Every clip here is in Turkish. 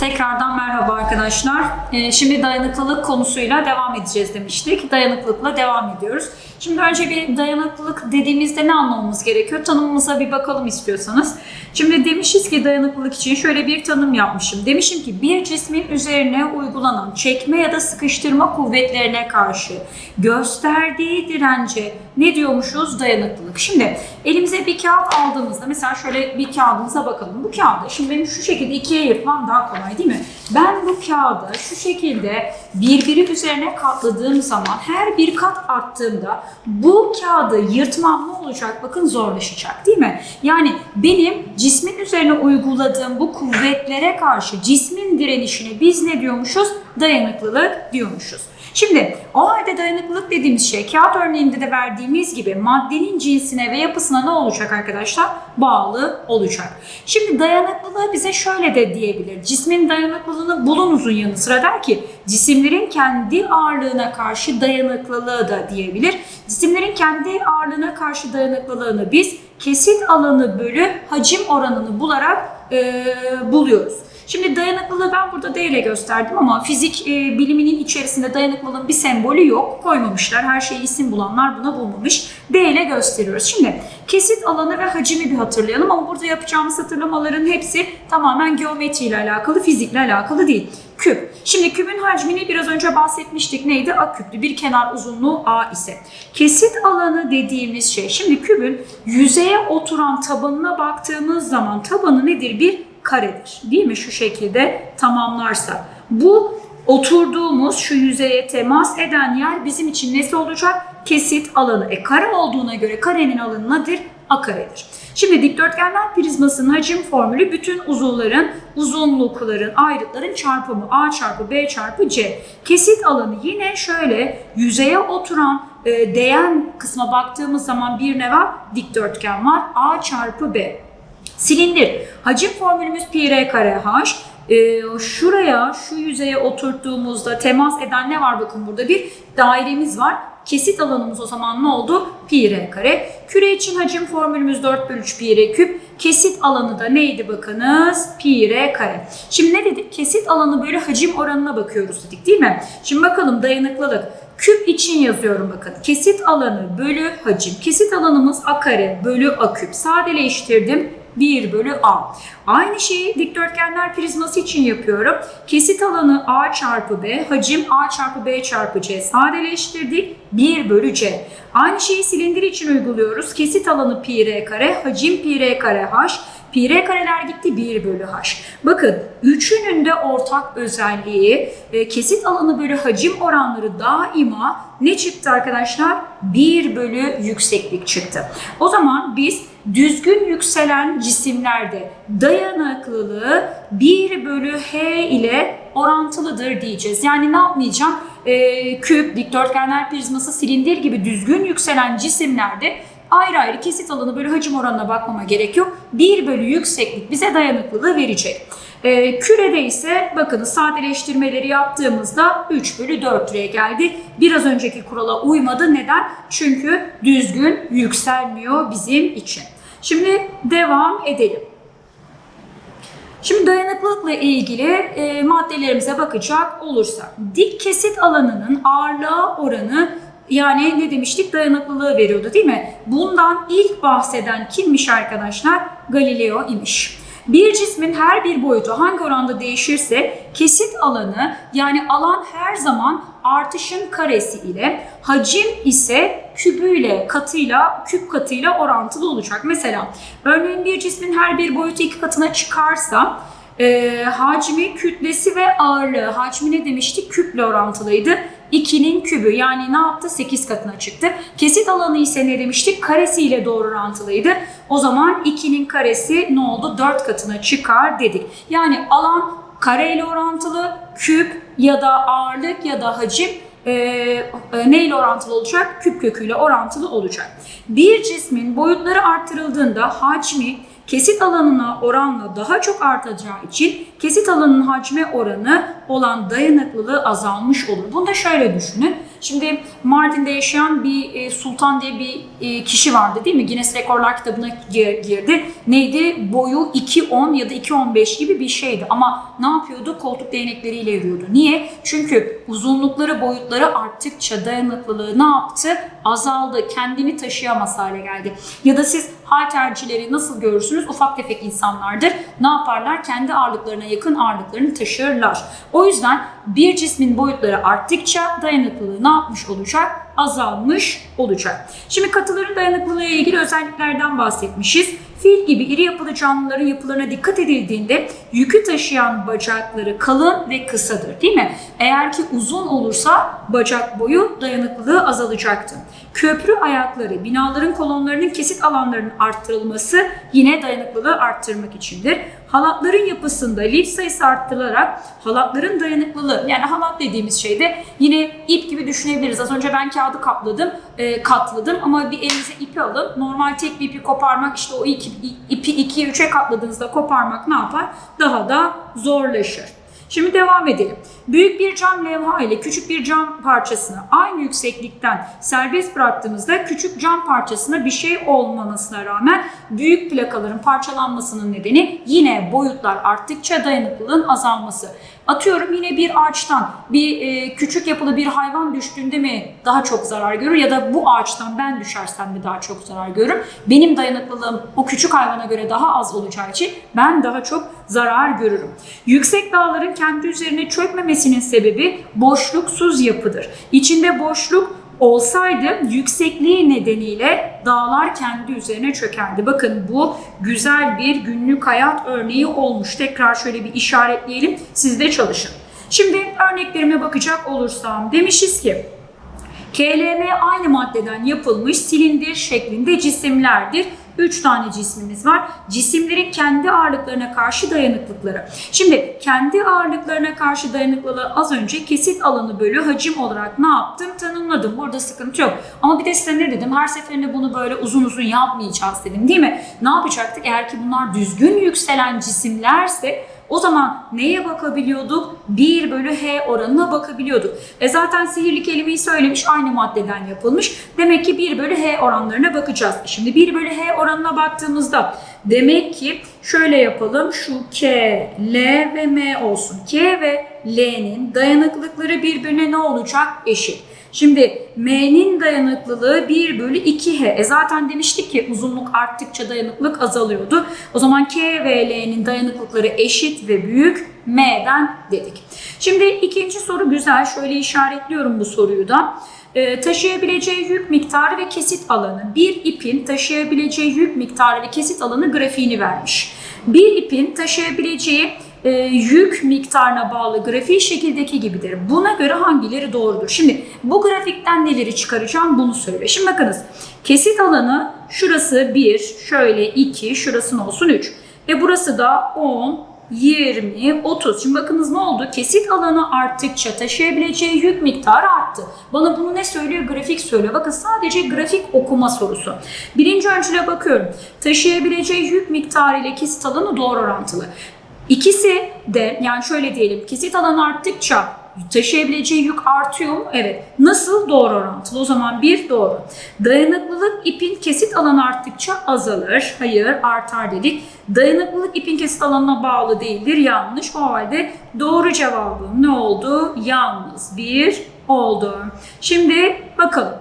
Tekrardan merhaba arkadaşlar. Ee, Şimdi dayanıklılık konusuyla devam edeceğiz demiştik. Dayanıklılıkla devam ediyoruz. Şimdi önce bir dayanıklılık dediğimizde ne anlamamız gerekiyor? Tanımımıza bir bakalım istiyorsanız. Şimdi demişiz ki dayanıklılık için şöyle bir tanım yapmışım. Demişim ki bir cismin üzerine uygulanan çekme ya da sıkıştırma kuvvetlerine karşı gösterdiği dirence ne diyormuşuz? Dayanıklılık. Şimdi elimize bir kağıt aldığımızda mesela şöyle bir kağıdımıza bakalım. Bu kağıdı şimdi benim şu şekilde ikiye yırtmam daha kolay değil mi? Ben bu kağıdı şu şekilde birbiri üzerine katladığım zaman her bir kat arttığımda bu kağıdı yırtmam ne olacak? Bakın zorlaşacak değil mi? Yani benim cismin üzerine uyguladığım bu kuvvetlere karşı cismin direnişine biz ne diyormuşuz? Dayanıklılık diyormuşuz. Şimdi o halde dayanıklılık dediğimiz şey kağıt örneğinde de verdiğimiz gibi maddenin cinsine ve yapısına ne olacak arkadaşlar? Bağlı olacak. Şimdi dayanıklılığı bize şöyle de diyebilir. Cismin dayanıklılığını bulunuzun yanı sıra der ki cisimlerin kendi ağırlığına karşı dayanıklılığı da diyebilir. Cisimlerin kendi ağırlığına karşı dayanıklılığını biz kesit alanı bölü hacim oranını bularak e, buluyoruz. Şimdi dayanıklılığı ben burada D ile gösterdim ama fizik e, biliminin içerisinde dayanıklılığın bir sembolü yok. Koymamışlar. Her şeyi isim bulanlar buna bulmamış. D ile gösteriyoruz. Şimdi kesit alanı ve hacimi bir hatırlayalım ama burada yapacağımız hatırlamaların hepsi tamamen geometri ile alakalı, fizikle alakalı değil. Küp. Şimdi kübün hacmini biraz önce bahsetmiştik. Neydi? A küplü. Bir kenar uzunluğu A ise. Kesit alanı dediğimiz şey. Şimdi kübün yüzeye oturan tabanına baktığımız zaman tabanı nedir? Bir karedir. Değil mi? Şu şekilde tamamlarsa. Bu oturduğumuz şu yüzeye temas eden yer bizim için nesi olacak? Kesit alanı. E kare olduğuna göre karenin alanı nedir? A karedir. Şimdi dikdörtgenler prizmasının hacim formülü bütün uzuvların, uzunlukların, ayrıtların çarpımı A çarpı B çarpı C. Kesit alanı yine şöyle yüzeye oturan e, değen kısma baktığımız zaman bir ne var? Dikdörtgen var. A çarpı B. Silindir. Hacim formülümüz pi r kare h. Ee, şuraya, şu yüzeye oturttuğumuzda temas eden ne var? Bakın burada bir dairemiz var. Kesit alanımız o zaman ne oldu? Pi r kare. Küre için hacim formülümüz 4 bölü 3 pi r küp. Kesit alanı da neydi bakınız? Pi r kare. Şimdi ne dedik? Kesit alanı böyle hacim oranına bakıyoruz dedik değil mi? Şimdi bakalım dayanıklılık. Küp için yazıyorum bakın. Kesit alanı bölü hacim. Kesit alanımız a kare bölü a küp. Sadeleştirdim. 1 bölü a. Aynı şeyi dikdörtgenler prizması için yapıyorum. Kesit alanı a çarpı b, hacim a çarpı b çarpı c. Sadeleştirdik. 1 bölü c. Aynı şeyi silindir için uyguluyoruz. Kesit alanı pi r kare, hacim pi r kare h. Pi r kareler gitti 1 bölü h. Bakın üçünün de ortak özelliği e, kesit alanı bölü hacim oranları daima ne çıktı arkadaşlar? 1 bölü yükseklik çıktı. O zaman biz düzgün yükselen cisimlerde dayanıklılığı 1 bölü h ile orantılıdır diyeceğiz. Yani ne yapmayacağım? Ee, küp, dikdörtgenler prizması, silindir gibi düzgün yükselen cisimlerde ayrı ayrı kesit alanı bölü hacim oranına bakmama gerek yok. 1 bölü yükseklik bize dayanıklılığı verecek. Ee, kürede ise bakın sadeleştirmeleri yaptığımızda 3 bölü 4'e geldi. Biraz önceki kurala uymadı. Neden? Çünkü düzgün yükselmiyor bizim için. Şimdi devam edelim. Şimdi dayanıklılıkla ilgili e, maddelerimize bakacak olursak dik kesit alanının ağırlığa oranı yani ne demiştik dayanıklılığı veriyordu değil mi? Bundan ilk bahseden kimmiş arkadaşlar? Galileo imiş. Bir cismin her bir boyutu hangi oranda değişirse kesit alanı yani alan her zaman artışın karesi ile hacim ise kübüyle katıyla küp katıyla orantılı olacak. Mesela örneğin bir cismin her bir boyutu iki katına çıkarsa e, hacmi, kütlesi ve ağırlığı. Hacmi ne demiştik? Küple orantılıydı. 2'nin kübü yani ne yaptı? 8 katına çıktı. Kesit alanı ise ne demiştik? Karesiyle doğru orantılıydı. O zaman 2'nin karesi ne oldu? 4 katına çıkar dedik. Yani alan kareyle orantılı, küp ya da ağırlık ya da hacim e, e, neyle orantılı olacak? Küp köküyle orantılı olacak. Bir cismin boyutları arttırıldığında hacmi kesit alanına oranla daha çok artacağı için kesit alanının hacme oranı olan dayanıklılığı azalmış olur. Bunu da şöyle düşünün. Şimdi Mardin'de yaşayan bir e, sultan diye bir e, kişi vardı değil mi? Guinness Rekorlar kitabına gi- girdi. Neydi? Boyu 2.10 ya da 2.15 gibi bir şeydi. Ama ne yapıyordu? Koltuk değnekleriyle yürüyordu. Niye? Çünkü uzunlukları, boyutları arttıkça dayanıklılığı ne yaptı? Azaldı. Kendini taşıyamaz hale geldi. Ya da siz haltercileri nasıl görürsünüz? Ufak tefek insanlardır. Ne yaparlar? Kendi ağırlıklarına yakın ağırlıklarını taşırlar. O yüzden bir cismin boyutları arttıkça dayanıklılığı ne yapmış olacak? Azalmış olacak. Şimdi katıların dayanıklılığı ile ilgili özelliklerden bahsetmişiz. Fil gibi iri yapılı canlıların yapılarına dikkat edildiğinde yükü taşıyan bacakları kalın ve kısadır değil mi? Eğer ki uzun olursa bacak boyu dayanıklılığı azalacaktır. Köprü ayakları, binaların kolonlarının kesit alanlarının arttırılması yine dayanıklılığı arttırmak içindir. Halatların yapısında lif sayısı arttırılarak halatların dayanıklılığı yani halat dediğimiz şeyde yine ip gibi düşünebiliriz. Az önce ben kağıdı kapladım, e, katladım ama bir elinize ipi alın. Normal tek bir ipi koparmak işte o iki, ipi ikiye üçe katladığınızda koparmak ne yapar? Daha da zorlaşır. Şimdi devam edelim. Büyük bir cam levha ile küçük bir cam parçasını aynı yükseklikten serbest bıraktığımızda küçük cam parçasına bir şey olmamasına rağmen büyük plakaların parçalanmasının nedeni yine boyutlar arttıkça dayanıklılığın azalması. Atıyorum yine bir ağaçtan bir e, küçük yapılı bir hayvan düştüğünde mi daha çok zarar görür ya da bu ağaçtan ben düşersem mi daha çok zarar görürüm? Benim dayanıklılığım o küçük hayvana göre daha az olacağı için ben daha çok zarar görürüm. Yüksek dağların kendi üzerine çökmemesinin sebebi boşluksuz yapıdır. İçinde boşluk olsaydı yüksekliği nedeniyle dağlar kendi üzerine çökerdi. Bakın bu güzel bir günlük hayat örneği olmuş. Tekrar şöyle bir işaretleyelim. Siz de çalışın. Şimdi örneklerime bakacak olursam demişiz ki KLM aynı maddeden yapılmış silindir şeklinde cisimlerdir. 3 tane cismimiz var. Cisimlerin kendi ağırlıklarına karşı dayanıklıkları. Şimdi kendi ağırlıklarına karşı dayanıklılığı az önce kesit alanı bölü hacim olarak ne yaptım? Tanımladım. Burada sıkıntı yok. Ama bir de size ne dedim? Her seferinde bunu böyle uzun uzun yapmayacağız dedim değil mi? Ne yapacaktık? Eğer ki bunlar düzgün yükselen cisimlerse o zaman neye bakabiliyorduk? 1 bölü H oranına bakabiliyorduk. E zaten sihirli kelimeyi söylemiş aynı maddeden yapılmış. Demek ki 1 bölü H oranlarına bakacağız. Şimdi 1 bölü H oranına baktığımızda demek ki şöyle yapalım. Şu K, L ve M olsun. K ve L'nin dayanıklılıkları birbirine ne olacak? Eşit. Şimdi M'nin dayanıklılığı 1 bölü 2H. E zaten demiştik ki uzunluk arttıkça dayanıklılık azalıyordu. O zaman K ve L'nin dayanıklıkları eşit ve büyük M'den dedik. Şimdi ikinci soru güzel. Şöyle işaretliyorum bu soruyu da. Ee, taşıyabileceği yük miktarı ve kesit alanı. Bir ipin taşıyabileceği yük miktarı ve kesit alanı grafiğini vermiş. Bir ipin taşıyabileceği e, yük miktarına bağlı grafiği şekildeki gibidir. Buna göre hangileri doğrudur? Şimdi bu grafikten neleri çıkaracağım bunu söyle. Şimdi bakınız kesit alanı şurası 1, şöyle 2, şurası olsun 3. Ve burası da 10, 20, 30. Şimdi bakınız ne oldu? Kesit alanı arttıkça taşıyabileceği yük miktarı arttı. Bana bunu ne söylüyor? Grafik söylüyor. Bakın sadece grafik okuma sorusu. Birinci öncüle bakıyorum. Taşıyabileceği yük miktarı ile kesit alanı doğru orantılı. İkisi de yani şöyle diyelim kesit alanı arttıkça taşıyabileceği yük artıyor mu? Evet. Nasıl? Doğru orantılı. O zaman bir doğru. Dayanıklılık ipin kesit alanı arttıkça azalır. Hayır artar dedik. Dayanıklılık ipin kesit alanına bağlı değildir. Yanlış. O halde doğru cevabım ne oldu? Yalnız bir oldu. Şimdi bakalım.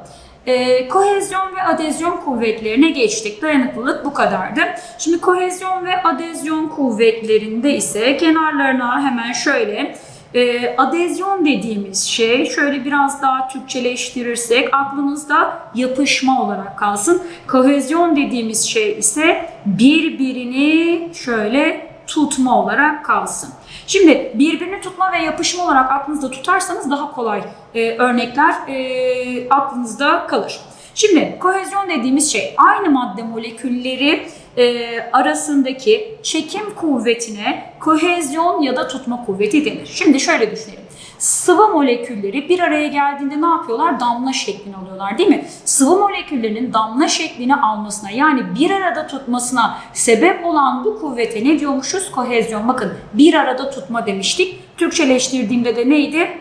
E, kohezyon ve adezyon kuvvetlerine geçtik. Dayanıklılık bu kadardı. Şimdi kohezyon ve adezyon kuvvetlerinde ise kenarlarına hemen şöyle e, adezyon dediğimiz şey şöyle biraz daha Türkçeleştirirsek aklınızda yapışma olarak kalsın. Kohezyon dediğimiz şey ise birbirini şöyle tutma olarak kalsın. Şimdi birbirini tutma ve yapışma olarak aklınızda tutarsanız daha kolay e, örnekler e, aklınızda kalır. Şimdi kohezyon dediğimiz şey aynı madde molekülleri e, arasındaki çekim kuvvetine kohezyon ya da tutma kuvveti denir. Şimdi şöyle düşünelim. Sıvı molekülleri bir araya geldiğinde ne yapıyorlar? Damla şeklini alıyorlar değil mi? Sıvı moleküllerinin damla şeklini almasına yani bir arada tutmasına sebep olan bu kuvvete ne diyormuşuz? Kohezyon. Bakın bir arada tutma demiştik. Türkçeleştirdiğimde de neydi?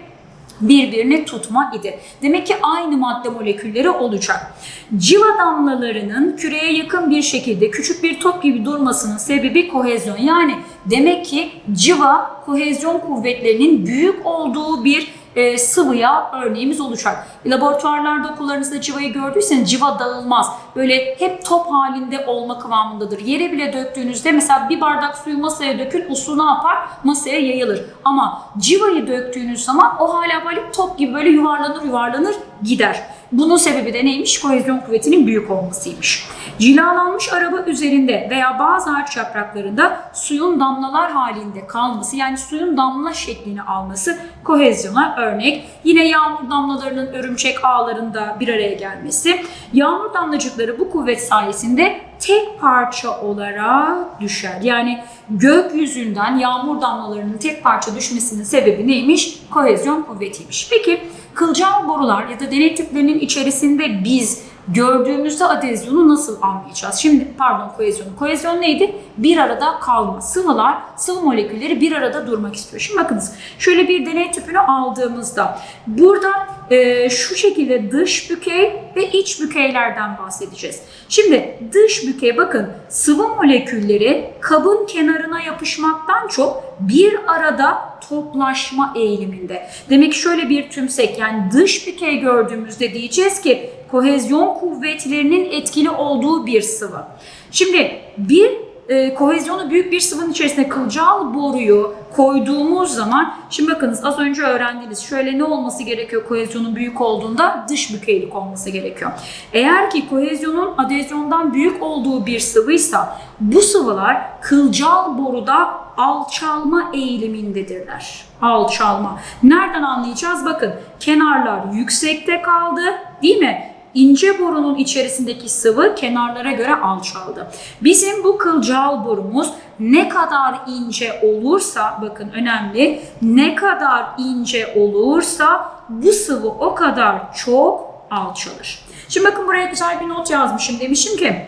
Birbirini tutma idi. Demek ki aynı madde molekülleri olacak. Civa damlalarının küreye yakın bir şekilde küçük bir top gibi durmasının sebebi kohezyon. Yani demek ki civa kohezyon kuvvetlerinin büyük olduğu bir e, sıvıya örneğimiz olacak. Laboratuvarlarda okullarınızda civayı gördüyseniz civa dağılmaz. Böyle hep top halinde olma kıvamındadır. Yere bile döktüğünüzde mesela bir bardak suyu masaya dökün, o su ne yapar? Masaya yayılır. Ama civayı döktüğünüz zaman o hala böyle top gibi böyle yuvarlanır yuvarlanır gider. Bunun sebebi de neymiş? Kohezyon kuvvetinin büyük olmasıymış. Cilalanmış araba üzerinde veya bazı ağaç yapraklarında suyun damlalar halinde kalması yani suyun damla şeklini alması kohezyona örnek. Yine yağmur damlalarının örümcek ağlarında bir araya gelmesi. Yağmur damlacıkları bu kuvvet sayesinde tek parça olarak düşer. Yani gökyüzünden yağmur damlalarının tek parça düşmesinin sebebi neymiş? Kohezyon kuvvetiymiş. Peki kılcal borular ya da deney tüplerinin içerisinde biz gördüğümüzde adezyonu nasıl anlayacağız? Şimdi pardon kohezyonu. Kohezyon neydi? Bir arada kalma. Sıvılar, sıvı molekülleri bir arada durmak istiyor. Şimdi bakınız şöyle bir deney tüpünü aldığımızda burada e, şu şekilde dış bükey ve iç bükeylerden bahsedeceğiz. Şimdi dış bükey bakın sıvı molekülleri kabın kenarına yapışmaktan çok bir arada toplaşma eğiliminde. Demek ki şöyle bir tümsek yani dış bükey gördüğümüzde diyeceğiz ki kohezyon kuvvetlerinin etkili olduğu bir sıvı. Şimdi bir e, kohezyonu büyük bir sıvının içerisine kılcal boruyu koyduğumuz zaman şimdi bakınız az önce öğrendiniz şöyle ne olması gerekiyor kohezyonun büyük olduğunda dış bükeylik olması gerekiyor. Eğer ki kohezyonun adezyondan büyük olduğu bir sıvıysa bu sıvılar kılcal boruda alçalma eğilimindedirler. Alçalma. Nereden anlayacağız? Bakın kenarlar yüksekte kaldı değil mi? İnce borunun içerisindeki sıvı kenarlara göre alçaldı. Bizim bu kılcal borumuz ne kadar ince olursa bakın önemli ne kadar ince olursa bu sıvı o kadar çok alçalır. Şimdi bakın buraya güzel bir not yazmışım. Demişim ki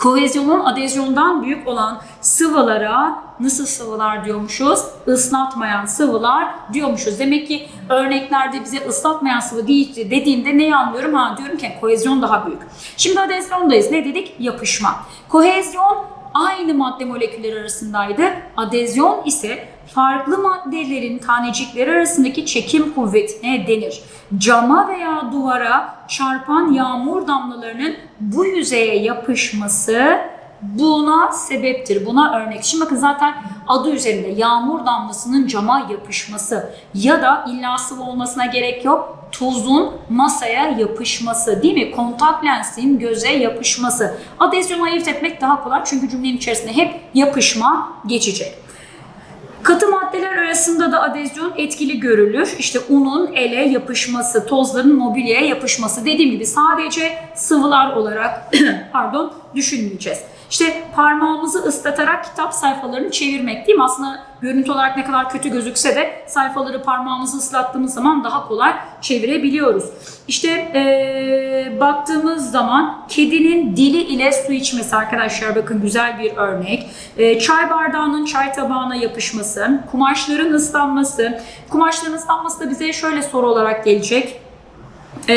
kohezyonun adezyondan büyük olan sıvılara nasıl sıvılar diyormuşuz? Islatmayan sıvılar diyormuşuz. Demek ki örneklerde bize ıslatmayan sıvı dediğinde neyi anlıyorum? Ha diyorum ki kohezyon daha büyük. Şimdi adezyondayız. Ne dedik? Yapışma. Kohezyon aynı madde molekülleri arasındaydı. Adezyon ise farklı maddelerin tanecikleri arasındaki çekim kuvvetine denir. Cama veya duvara çarpan yağmur damlalarının bu yüzeye yapışması buna sebeptir. Buna örnek. Şimdi bakın zaten adı üzerinde yağmur damlasının cama yapışması ya da illa sıvı olmasına gerek yok. Tuzun masaya yapışması değil mi? Kontak lensin göze yapışması. Adezyonu ayırt etmek daha kolay çünkü cümlenin içerisinde hep yapışma geçecek. Katı maddeler arasında da adezyon etkili görülür. İşte unun ele yapışması, tozların mobilyaya yapışması. Dediğim gibi sadece sıvılar olarak pardon düşünmeyeceğiz. İşte parmağımızı ıslatarak kitap sayfalarını çevirmek değil mi? Aslında görüntü olarak ne kadar kötü gözükse de sayfaları parmağımızı ıslattığımız zaman daha kolay çevirebiliyoruz. İşte ee, baktığımız zaman kedinin dili ile su içmesi arkadaşlar bakın güzel bir örnek. E, çay bardağının çay tabağına yapışması, kumaşların ıslanması. Kumaşların ıslanması da bize şöyle soru olarak gelecek. E,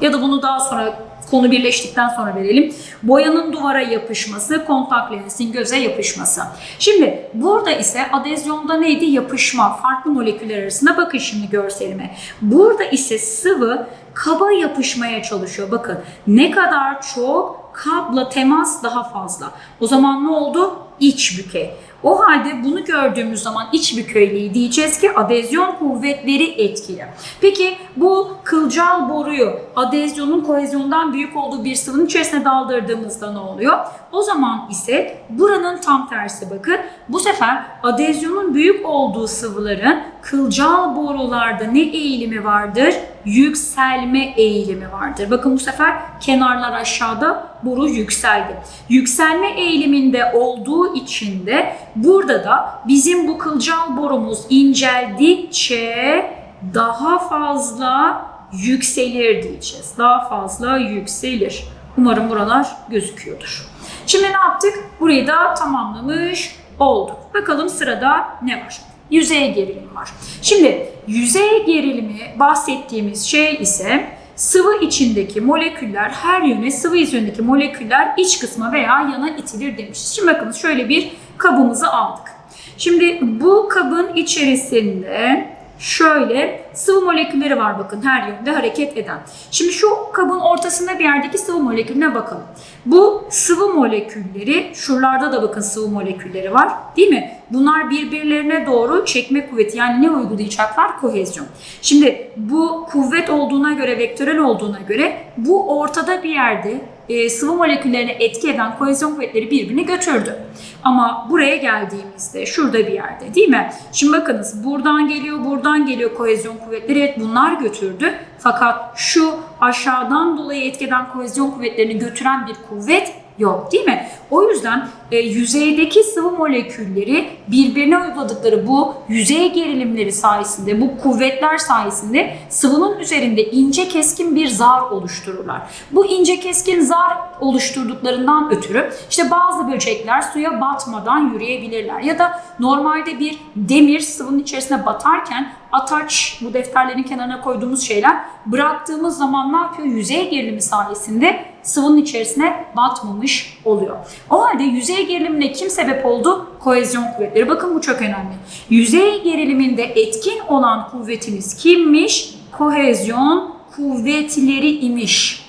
ya da bunu daha sonra konu birleştikten sonra verelim. Boyanın duvara yapışması, kontak lensin göze yapışması. Şimdi burada ise adezyonda neydi? Yapışma. Farklı moleküller arasında bakın şimdi görselime. Burada ise sıvı kaba yapışmaya çalışıyor. Bakın ne kadar çok kabla temas daha fazla. O zaman ne oldu? İç bükey. O halde bunu gördüğümüz zaman iç bükeyliği diyeceğiz ki adezyon kuvvetleri etkili. Peki bu kılcal boruyu adezyonun kohezyondan büyük olduğu bir sıvının içerisine daldırdığımızda ne oluyor? O zaman ise buranın tam tersi bakın. Bu sefer adezyonun büyük olduğu sıvıların kılcal borularda ne eğilimi vardır? Yükselme eğilimi vardır. Bakın bu sefer kenarlar aşağıda boru yükseldi. Yükselme eğiliminde olduğu için de burada da bizim bu kılcal borumuz inceldikçe daha fazla yükselir diyeceğiz. Daha fazla yükselir. Umarım buralar gözüküyordur. Şimdi ne yaptık? Burayı da tamamlamış olduk. Bakalım sırada ne var? Yüzey gerilim var. Şimdi yüzey gerilimi bahsettiğimiz şey ise sıvı içindeki moleküller her yöne sıvı yüzeyindeki moleküller iç kısma veya yana itilir demişiz. Şimdi bakınız şöyle bir kabımızı aldık. Şimdi bu kabın içerisinde şöyle sıvı molekülleri var bakın her yönde hareket eden. Şimdi şu kabın ortasında bir yerdeki sıvı molekülüne bakalım. Bu sıvı molekülleri, şuralarda da bakın sıvı molekülleri var değil mi? Bunlar birbirlerine doğru çekme kuvveti yani ne uygulayacaklar? Kohezyon. Şimdi bu kuvvet olduğuna göre, vektörel olduğuna göre bu ortada bir yerde e, sıvı moleküllerine etki eden kohezyon kuvvetleri birbirini götürdü. Ama buraya geldiğimizde şurada bir yerde değil mi? Şimdi bakınız buradan geliyor, buradan geliyor kohezyon kuvvetleri. Evet bunlar götürdü. Fakat şu aşağıdan dolayı etki eden kohezyon kuvvetlerini götüren bir kuvvet yok değil mi? O yüzden e, yüzeydeki sıvı molekülleri birbirine uyguladıkları bu yüzey gerilimleri sayesinde, bu kuvvetler sayesinde sıvının üzerinde ince keskin bir zar oluştururlar. Bu ince keskin zar oluşturduklarından ötürü işte bazı böcekler suya batmadan yürüyebilirler ya da normalde bir demir sıvının içerisine batarken ataç bu defterlerin kenarına koyduğumuz şeyler bıraktığımız zaman ne yapıyor? Yüzey gerilimi sayesinde sıvının içerisine batmamış oluyor. O halde yüzey gerilimine kim sebep oldu? Kohezyon kuvvetleri. Bakın bu çok önemli. Yüzey geriliminde etkin olan kuvvetimiz kimmiş? Kohezyon kuvvetleri imiş.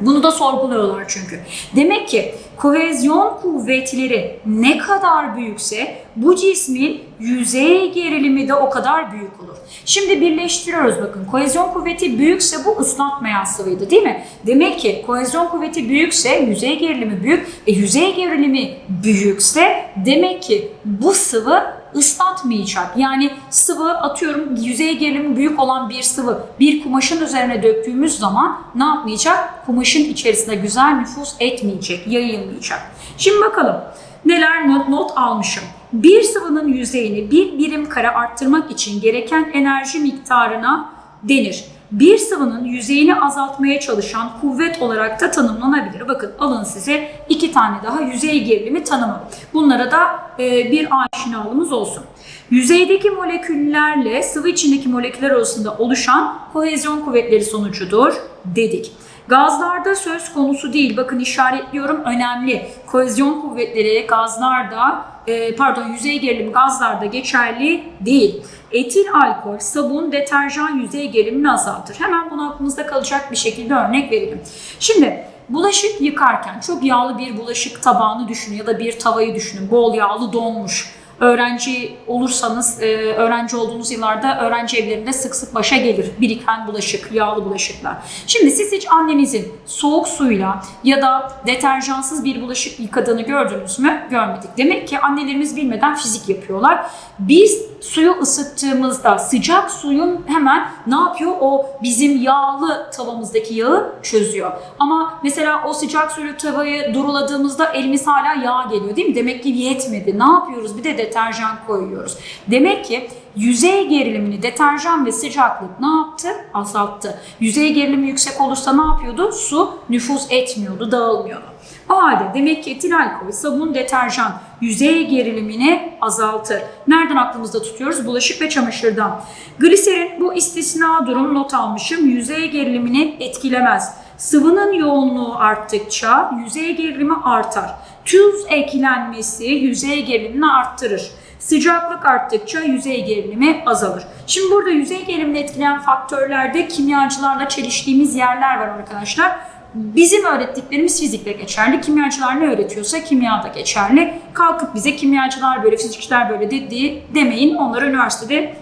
Bunu da sorguluyorlar çünkü. Demek ki kohezyon kuvvetleri ne kadar büyükse bu cismin yüzey gerilimi de o kadar büyük olur. Şimdi birleştiriyoruz bakın. Kohezyon kuvveti büyükse bu ıslatmayan sıvıydı değil mi? Demek ki kohezyon kuvveti büyükse yüzey gerilimi büyük. E, yüzey gerilimi büyükse demek ki bu sıvı ıslatmayacak. Yani sıvı atıyorum yüzey gerilimi büyük olan bir sıvı bir kumaşın üzerine döktüğümüz zaman ne yapmayacak? Kumaşın içerisinde güzel nüfus etmeyecek, yayılmayacak. Şimdi bakalım neler not, not almışım. Bir sıvının yüzeyini bir birim kare arttırmak için gereken enerji miktarına denir. Bir sıvının yüzeyini azaltmaya çalışan kuvvet olarak da tanımlanabilir. Bakın alın size iki tane daha yüzey gerilimi tanımı. Bunlara da e, bir aşinalığımız olsun. Yüzeydeki moleküllerle sıvı içindeki moleküller arasında oluşan kohezyon kuvvetleri sonucudur dedik. Gazlarda söz konusu değil. Bakın işaretliyorum önemli. Kohezyon kuvvetleri gazlarda e, pardon yüzey gerilim gazlarda geçerli değil. Etil alkol, sabun, deterjan yüzey gerilimini azaltır. Hemen bunu aklımızda kalacak bir şekilde örnek verelim. Şimdi bulaşık yıkarken çok yağlı bir bulaşık tabağını düşünün ya da bir tavayı düşünün. Bol yağlı donmuş öğrenci olursanız, e, öğrenci olduğunuz yıllarda öğrenci evlerinde sık sık başa gelir biriken bulaşık, yağlı bulaşıklar. Şimdi siz hiç annenizin soğuk suyla ya da deterjansız bir bulaşık yıkadığını gördünüz mü? Görmedik. Demek ki annelerimiz bilmeden fizik yapıyorlar. Biz suyu ısıttığımızda sıcak suyun hemen ne yapıyor? O bizim yağlı tavamızdaki yağı çözüyor. Ama mesela o sıcak suylu tavayı duruladığımızda elimiz hala yağ geliyor değil mi? Demek ki yetmedi. Ne yapıyoruz? Bir de deterjan koyuyoruz. Demek ki yüzey gerilimini deterjan ve sıcaklık ne yaptı? Azalttı. Yüzey gerilimi yüksek olursa ne yapıyordu? Su nüfuz etmiyordu, dağılmıyordu. O halde demek ki etil alkol, sabun, deterjan yüzey gerilimini azaltır. Nereden aklımızda tutuyoruz? Bulaşık ve çamaşırdan. Gliserin bu istisna durum not almışım. Yüzey gerilimini etkilemez. Sıvının yoğunluğu arttıkça yüzey gerilimi artar. Tuz eklenmesi yüzey gerilimini arttırır. Sıcaklık arttıkça yüzey gerilimi azalır. Şimdi burada yüzey gerilimini etkileyen faktörlerde kimyacılarla çeliştiğimiz yerler var arkadaşlar. Bizim öğrettiklerimiz fizikte geçerli. Kimyacılar ne öğretiyorsa kimya da geçerli. Kalkıp bize kimyacılar böyle, fizikçiler böyle dediği demeyin. Onları üniversitede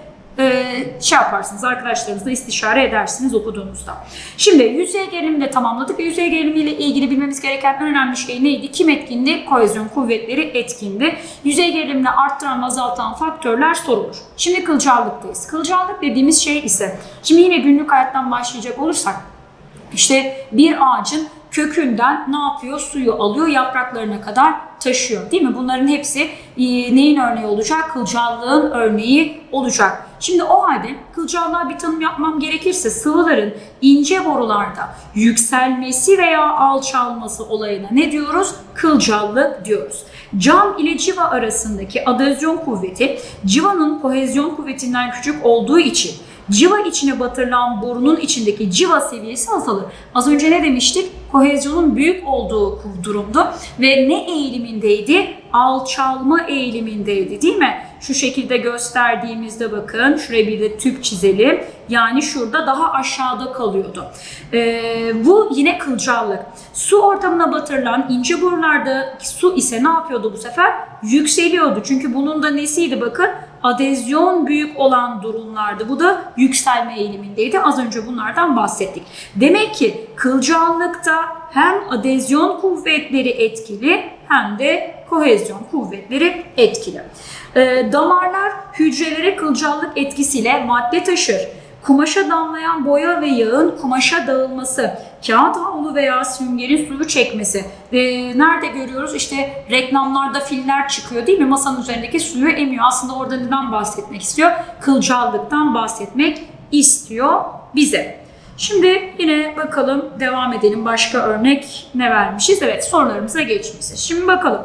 şey yaparsınız, arkadaşlarınızla istişare edersiniz okuduğunuzda. Şimdi yüzey gerilimini de tamamladık ve yüzey gerilimiyle ilgili bilmemiz gereken en önemli şey neydi? Kim etkindi? Kohezyon kuvvetleri etkindi. Yüzey gerilimini arttıran, azaltan faktörler sorulur. Şimdi kılcallıktayız. Kılcallık dediğimiz şey ise, şimdi yine günlük hayattan başlayacak olursak, işte bir ağacın kökünden ne yapıyor? Suyu alıyor, yapraklarına kadar taşıyor. Değil mi? Bunların hepsi e, neyin örneği olacak? Kılcallığın örneği olacak. Şimdi o halde kılcallığa bir tanım yapmam gerekirse sıvıların ince borularda yükselmesi veya alçalması olayına ne diyoruz? Kılcallık diyoruz. Cam ile civa arasındaki adezyon kuvveti civanın kohezyon kuvvetinden küçük olduğu için civa içine batırılan borunun içindeki civa seviyesi azalır. Az önce ne demiştik? Kohezyonun büyük olduğu durumdu ve ne eğilimindeydi? Alçalma eğilimindeydi değil mi? Şu şekilde gösterdiğimizde bakın şuraya bir de tüp çizelim. Yani şurada daha aşağıda kalıyordu. Ee, bu yine kılcallık. Su ortamına batırılan ince borularda su ise ne yapıyordu bu sefer? Yükseliyordu. Çünkü bunun da nesiydi bakın? Adezyon büyük olan durumlardı. Bu da yükselme eğilimindeydi. Az önce bunlardan bahsettik. Demek ki kılcallıkta hem adezyon kuvvetleri etkili hem de kohezyon kuvvetleri etkili. Ee, damarlar hücrelere kılcallık etkisiyle madde taşır. Kumaşa damlayan boya ve yağın kumaşa dağılması, kağıt havlu veya süngerin suyu çekmesi. Ee, nerede görüyoruz? İşte reklamlarda filler çıkıyor değil mi? Masanın üzerindeki suyu emiyor. Aslında orada neden bahsetmek istiyor? Kılcallıktan bahsetmek istiyor bize. Şimdi yine bakalım devam edelim. Başka örnek ne vermişiz? Evet sorularımıza geçmişiz. Şimdi bakalım.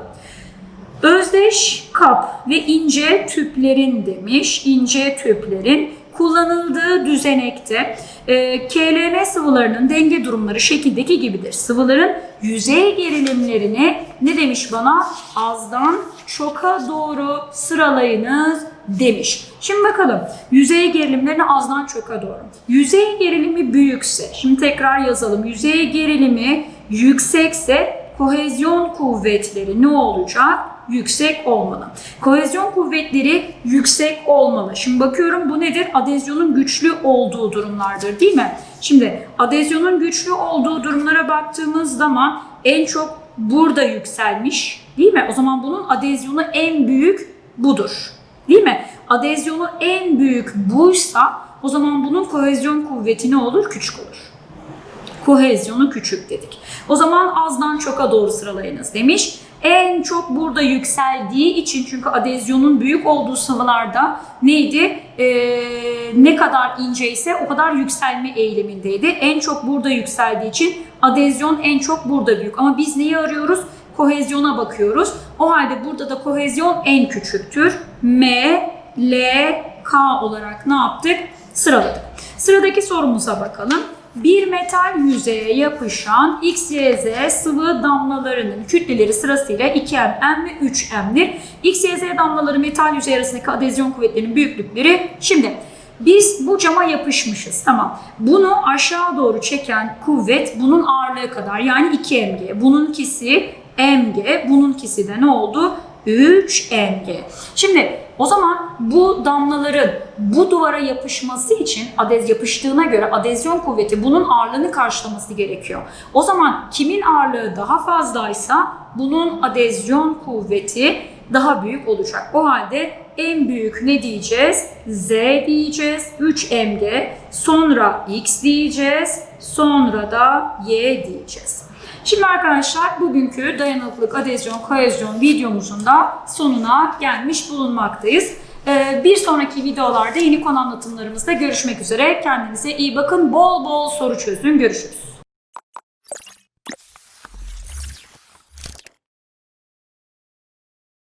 Özdeş kap ve ince tüplerin demiş. ince tüplerin kullanıldığı düzenekte e, KLM sıvılarının denge durumları şekildeki gibidir. Sıvıların yüzey gerilimlerini ne demiş bana? Azdan çoka doğru sıralayınız demiş. Şimdi bakalım yüzey gerilimlerini azdan çoka doğru. Yüzey gerilimi büyükse, şimdi tekrar yazalım. Yüzey gerilimi yüksekse kohezyon kuvvetleri ne olacak? Yüksek olmalı. Kohezyon kuvvetleri yüksek olmalı. Şimdi bakıyorum bu nedir? Adezyonun güçlü olduğu durumlardır değil mi? Şimdi adezyonun güçlü olduğu durumlara baktığımız zaman en çok burada yükselmiş değil mi? O zaman bunun adezyonu en büyük budur. Değil mi? Adezyonu en büyük buysa o zaman bunun kohezyon kuvveti ne olur? Küçük olur. Kohezyonu küçük dedik. O zaman azdan çoka doğru sıralayınız demiş en çok burada yükseldiği için çünkü adezyonun büyük olduğu sıvılarda neydi? Ee, ne kadar ince ise o kadar yükselme eğilimindeydi. En çok burada yükseldiği için adezyon en çok burada büyük. Ama biz neyi arıyoruz? Kohezyona bakıyoruz. O halde burada da kohezyon en küçüktür. M, L, K olarak ne yaptık? Sıraladık. Sıradaki sorumuza bakalım bir metal yüzeye yapışan X, Y, Z sıvı damlalarının kütleleri sırasıyla 2M, M ve 3M'dir. X, Y, Z damlaları metal yüzey arasındaki adezyon kuvvetlerinin büyüklükleri. Şimdi biz bu cama yapışmışız. Tamam. Bunu aşağı doğru çeken kuvvet bunun ağırlığı kadar yani 2mg. Bununkisi mg, bununkisi de ne oldu? 3 mg. Şimdi o zaman bu damlaların bu duvara yapışması için adez yapıştığına göre adezyon kuvveti bunun ağırlığını karşılaması gerekiyor. O zaman kimin ağırlığı daha fazlaysa bunun adezyon kuvveti daha büyük olacak. O halde en büyük ne diyeceğiz? Z diyeceğiz. 3 mg. Sonra x diyeceğiz. Sonra da y diyeceğiz. Şimdi arkadaşlar bugünkü dayanıklılık, adezyon, kohezyon videomuzun da sonuna gelmiş bulunmaktayız. Ee, bir sonraki videolarda yeni konu anlatımlarımızda görüşmek üzere. Kendinize iyi bakın. Bol bol soru çözün. Görüşürüz.